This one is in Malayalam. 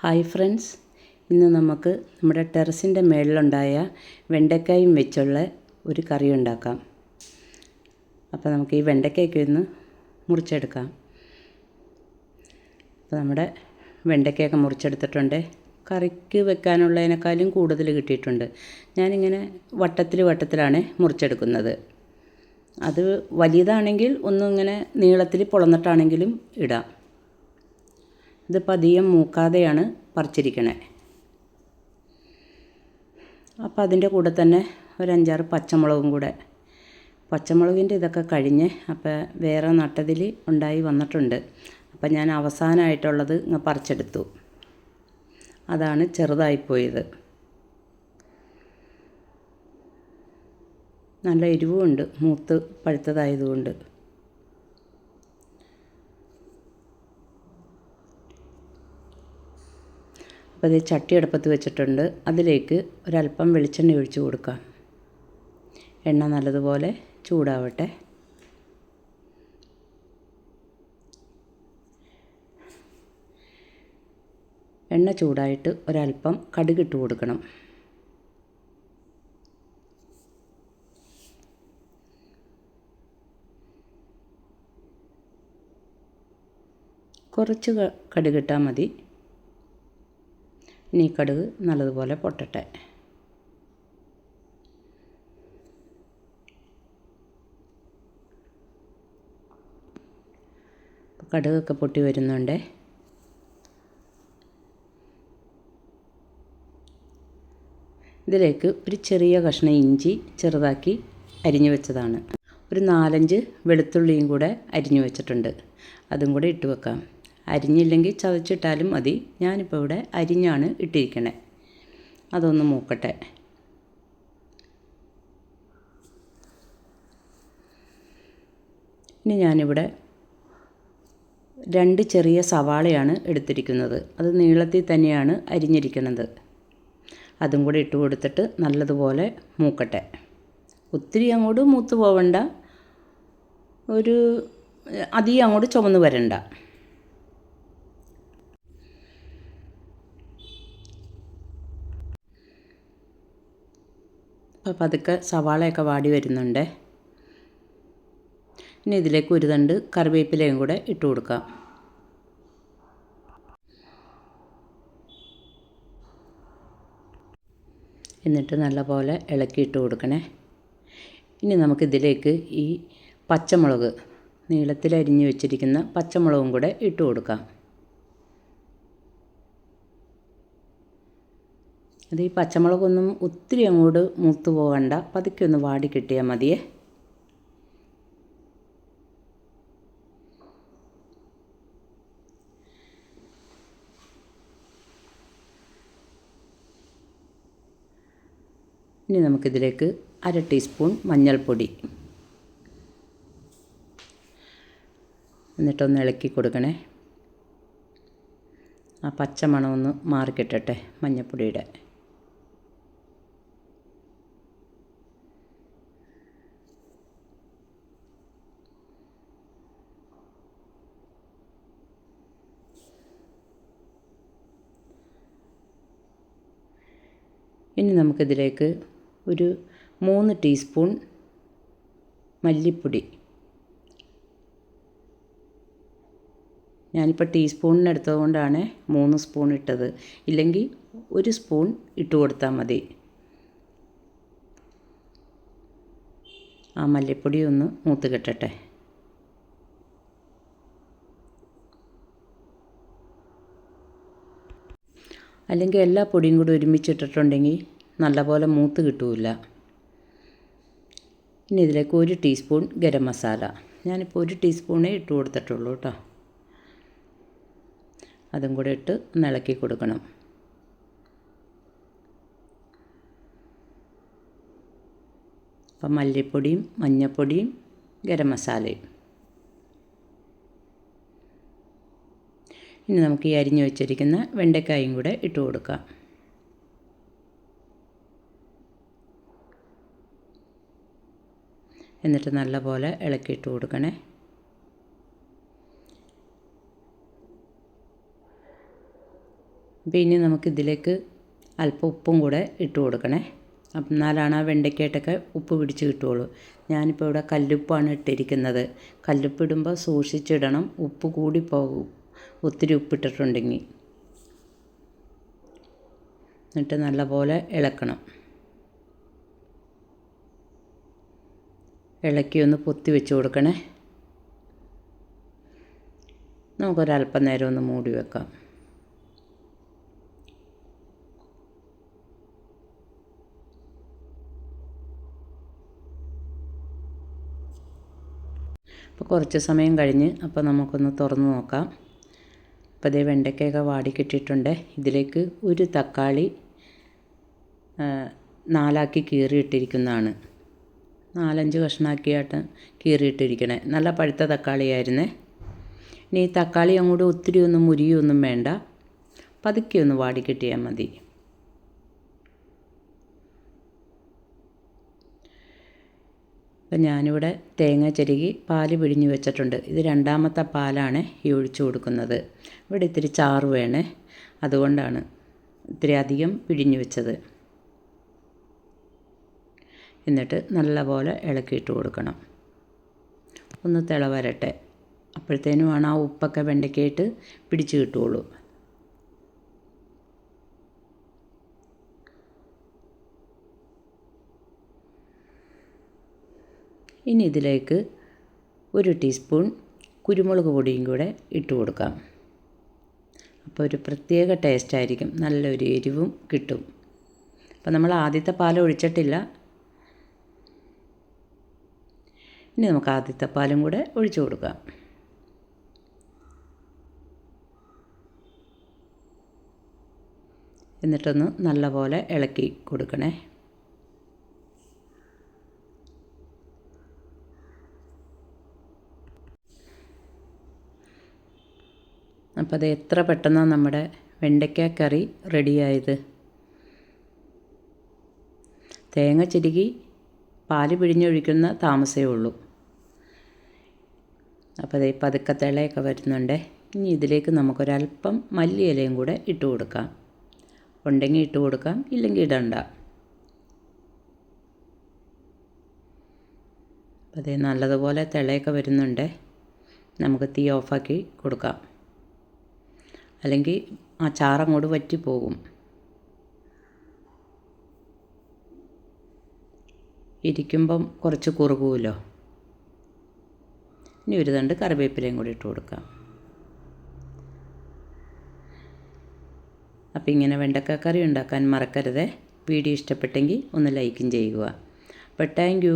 Hi friends. ഇന്ന് നമുക്ക് നമ്മുടെ ടെറസിന്റെ മേളിലുണ്ടായ വെണ്ടയ്ക്കായും വെച്ചുള്ള ഒരു കറി ഉണ്ടാക്കാം. അപ്പോൾ നമുക്ക് ഈ വെണ്ടയ്ക്കയൊക്കെ ഒന്ന് മുറിച്ചെടുക്കാം. അപ്പോൾ നമ്മുടെ വെണ്ടയ്ക്കയൊക്കെ മുറിച്ചെടുത്തിട്ടുണ്ട്. കറിക്ക് വെക്കാനുള്ളതിനേക്കാളും കൂടുതൽ കിട്ടിയിട്ടുണ്ട്. ഞാനിങ്ങനെ വട്ടത്തിൽ വട്ടത്തിലാണ് മുറിച്ചെടുക്കുന്നത്. അത് വലിയതാണെങ്കിൽ ഒന്നിങ്ങനെ നീളത്തിൽ പൊളന്നിട്ടാണെങ്കിലും ഇടാം. ഇതിപ്പോൾ അധികം മൂക്കാതെയാണ് പറിച്ചിരിക്കണേ. അപ്പോൾ അതിന്റെ കൂടെ തന്നെ ഒരു അഞ്ചാറ് പച്ചമുളകും കൂടെ. പച്ചമുളകിന്റെ ഇതൊക്കെ കഴിഞ്ഞ് അപ്പോൾ വേറെ നട്ടതിൽ ഉണ്ടായി വന്നിട്ടുണ്ട്. അപ്പം ഞാൻ അവസാനമായിട്ടുള്ളത് ഇങ്ങ് പറിച്ചെടുത്തു. അതാണ് ചെറുതായിപ്പോയത് നല്ല എരിവുമുണ്ട് മൂത്ത് പഴുത്തതായതുകൊണ്ട്. അപ്പോൾ ഇത് ചട്ടി അടുപ്പത്ത് വെച്ചിട്ടുണ്ട്. അതിലേക്ക് ഒരല്പം വെളിച്ചെണ്ണ ഒഴിച്ച് കൊടുക്കാം. എണ്ണ നല്ലതുപോലെ ചൂടാവട്ടെ. എണ്ണ ചൂടായിട്ട് ഒരല്പം കടുകിട്ട് കൊടുക്കണം. കുറച്ച് കടുകിട്ടാൽ മതി. ഇനി കടുക് നല്ലതുപോലെ പൊട്ടട്ടെ. കടുകൊക്കെ പൊട്ടി വരുന്നുണ്ട്. ഇതിലേക്ക് ഒരു ചെറിയ കഷ്ണം ഇഞ്ചി ചെറുതാക്കി അരിഞ്ഞു വെച്ചതാണ്. ഒരു നാലഞ്ച് വെളുത്തുള്ളിയും കൂടെ അരിഞ്ഞു വെച്ചിട്ടുണ്ട്. അതും കൂടെ ഇട്ട് വെക്കാം. അരിഞ്ഞില്ലെങ്കിൽ ചതച്ചിട്ടാലും മതി. ഞാനിപ്പോൾ ഇവിടെ അരിഞ്ഞാണ് ഇട്ടിരിക്കണേ. അതൊന്ന് മൂക്കട്ടെ. ഇനി ഞാനിവിടെ രണ്ട് ചെറിയ സവാളയാണ് എടുത്തിരിക്കുന്നത്. അത് നീളത്തിൽ തന്നെയാണ് അരിഞ്ഞിരിക്കുന്നത്. അതും കൂടി ഇട്ട് കൊടുത്തിട്ട് നല്ലതുപോലെ മൂക്കട്ടെ. ഒത്തിരി അങ്ങോട്ട് മൂത്ത് പോവണ്ട. ഒരു അധികം അങ്ങോട്ട് ചുമന്ന് വരണ്ട. അപ്പോൾ പതുക്കെ സവാളയൊക്കെ വാടി വരുന്നുണ്ട്. ഇനി ഇതിലേക്ക് ഒരു തണ്ട് കറിവേപ്പിലയും കൂടെ ഇട്ട് കൊടുക്കാം. എന്നിട്ട് നല്ലപോലെ ഇളക്കിയിട്ട് കൊടുക്കണേ. ഇനി നമുക്കിതിലേക്ക് ഈ പച്ചമുളക് നീളത്തിൽ അരിഞ്ഞു വെച്ചിരിക്കുന്ന പച്ചമുളകും കൂടെ ഇട്ട് കൊടുക്കാം. അത് ഈ പച്ചമുളകൊന്നും ഒത്തിരി അങ്ങോട്ട് മൂത്ത് പോകണ്ട പതുക്കെ ഒന്ന് വാടി കിട്ടിയാൽ മതിയേ. ഇനി നമുക്കിതിലേക്ക് അര ടീസ്പൂൺ മഞ്ഞൾപ്പൊടി. എന്നിട്ടൊന്ന് ഇളക്കി കൊടുക്കണേ. ആ പച്ചമണമൊന്ന് മാറിക്കിട്ടട്ടെ മഞ്ഞൾപ്പൊടിയുടെ ഇനി നമുക്കിതിലേക്ക് ഒരു മൂന്ന് ടീസ്പൂൺ മല്ലിപ്പൊടി. ഞാനിപ്പോൾ ടീസ്പൂണിന് എടുത്തത് കൊണ്ടാണ് മൂന്ന് സ്പൂൺ ഇട്ടത്. ഇല്ലെങ്കിൽ ഒരു സ്പൂൺ ഇട്ട് കൊടുത്താൽ മതി. ആ മല്ലിപ്പൊടി ഒന്ന് മൂത്ത് കിട്ടട്ടെ. അല്ലെങ്കിൽ എല്ലാ പൊടിയും കൂടി ഒരുമിച്ചിട്ടിട്ടുണ്ടെങ്കിൽ നല്ലപോലെ മൂത്ത് കിട്ടൂല. ഇനി ഇതിലേക്ക് ഒരു ടീസ്പൂൺ ഗരം മസാല. ഞാനിപ്പോൾ ഒരു ടീസ്പൂണേ ഇട്ട് കൊടുത്തിട്ടുള്ളൂ കേട്ടോ. അതും കൂടെ ഇട്ട് ഇളക്കി കൊടുക്കണം. അപ്പം മല്ലിപ്പൊടിയും മഞ്ഞൾപ്പൊടിയും ഗരം മസാലയും. ഇനി നമുക്ക് ഈ അരിഞ്ഞു വെച്ചിരിക്കുന്ന വെണ്ടയ്ക്കായും കൂടെ ഇട്ട് കൊടുക്കാം. എന്നിട്ട് നല്ലപോലെ ഇളക്കിയിട്ട് കൊടുക്കണേ. പിന്നെ നമുക്കിതിലേക്ക് അല്പം ഉപ്പും കൂടെ ഇട്ട് കൊടുക്കണേ. അപ്പം എന്നാലാണ് ആ വെണ്ടയ്ക്കായിട്ടൊക്കെ ഉപ്പ് പിടിച്ച് കിട്ടുള്ളൂ ഞാനിപ്പോൾ ഇവിടെ കല്ലുപ്പാണ് ഇട്ടിരിക്കുന്നത്. കല്ലുപ്പിടുമ്പോൾ സൂക്ഷിച്ചിടണം. ഉപ്പ് കൂടി പോകും. ഒത്തിരി ഉപ്പിട്ടിട്ടുണ്ടെങ്കിൽ എന്നിട്ട് നല്ലപോലെ ഇളക്കണം. ഇളക്കി ഒന്ന് പൊത്തി വെച്ച് കൊടുക്കണേ. നമുക്കൊരല്പം നേരം ഒന്ന് മൂടി വെക്കാം. അപ്പോൾ കുറച്ച് സമയം കഴിഞ്ഞ് അപ്പോൾ നമുക്കൊന്ന് തുറന്ന് നോക്കാം. അപ്പോൾ ഇതേ വെണ്ടയ്ക്കയൊക്കെ വാടി കിട്ടിയിട്ടുണ്ട് ഇതിലേക്ക് ഒരു തക്കാളി നാലാക്കി കീറിയിട്ടിരിക്കുന്നതാണ്. നാലഞ്ച് കഷ്ണാക്കിയായിട്ട് കീറിയിട്ടിരിക്കണേ. നല്ല പഴുത്ത തക്കാളിയായിരുന്നേ. ഇനി ഈ തക്കാളി അങ്ങോട്ട് ഒത്തിരി ഒന്നും മുരിയൊന്നും വേണ്ട. പതുക്കെ ഒന്ന് വാടി കിട്ടിയാൽ മതി. അപ്പം ഞാനിവിടെ തേങ്ങ ചെരുകി പാൽ പിഴിഞ്ഞ് വെച്ചിട്ടുണ്ട്. ഇത് രണ്ടാമത്തെ പാലാണ് ഈ ഒഴിച്ചു കൊടുക്കുന്നത്. ഇവിടെ ഇത്തിരി ചാറ് വേണേ. അതുകൊണ്ടാണ് ഇത്തിരി അധികം പിഴിഞ്ഞ് വെച്ചത്. എന്നിട്ട് നല്ലപോലെ ഇളക്കിയിട്ട് കൊടുക്കണം. ഒന്ന് തിളവരട്ടെ. അപ്പോഴത്തേനുമാണ് ആ ഉപ്പൊക്കെ വെണ്ടയ്ക്കായിട്ട് പിടിച്ച് കിട്ടുള്ളൂ ഇനി ഇതിലേക്ക് ഒരു ടീസ്പൂൺ കുരുമുളക് പൊടിയും കൂടെ ഇട്ട് കൊടുക്കാം. അപ്പോൾ ഒരു പ്രത്യേക ടേസ്റ്റ് ആയിരിക്കും. നല്ലൊരു എരിവും കിട്ടും. അപ്പോൾ നമ്മൾ ആദ്യത്തെ പാൽ ഒഴിച്ചിട്ടില്ല. ഇനി നമുക്ക് ആദ്യത്തെ പാലും കൂടെ ഒഴിച്ചു കൊടുക്കാം. എന്നിട്ടൊന്ന് നല്ലപോലെ ഇളക്കി കൊടുക്കണേ. അപ്പോൾ അത് എത്ര പെട്ടെന്നാണ് നമ്മുടെ വെണ്ടയ്ക്ക കറി റെഡിയായത്. തേങ്ങ ചിരുകി പാൽ പിഴിഞ്ഞൊഴിക്കുന്ന താമസമേ ഉള്ളൂ. അപ്പോൾ അതേ പതുക്കെ തിളയൊക്കെ വരുന്നുണ്ട്. ഇനി ഇതിലേക്ക് നമുക്കൊരല്പം മല്ലിയിലയും കൂടെ ഇട്ട് കൊടുക്കാം. ഉണ്ടെങ്കിൽ ഇട്ട് കൊടുക്കാം ഇല്ലെങ്കിൽ ഇടണ്ട. അതേ നല്ലതുപോലെ തിളയൊക്കെ വരുന്നുണ്ട്. നമുക്ക് തീ ഓഫാക്കി കൊടുക്കാം. അല്ലെങ്കിൽ ആ ചാറങ്ങോട്ട് വറ്റിപ്പോകും ഇരിക്കുമ്പം കുറച്ച് കുറുകുമല്ലോ ഇനി ഒരു തണ്ട് കറിവേപ്പിലയും കൂടി ഇട്ട് കൊടുക്കാം. അപ്പോൾ ഇങ്ങനെ വെണ്ടക്ക കറി ഉണ്ടാക്കാൻ മറക്കരുത്. വീഡിയോ ഇഷ്ടപ്പെട്ടെങ്കിൽ ഒന്ന് ലൈക്കും ചെയ്യുക. അപ്പോൾ താങ്ക്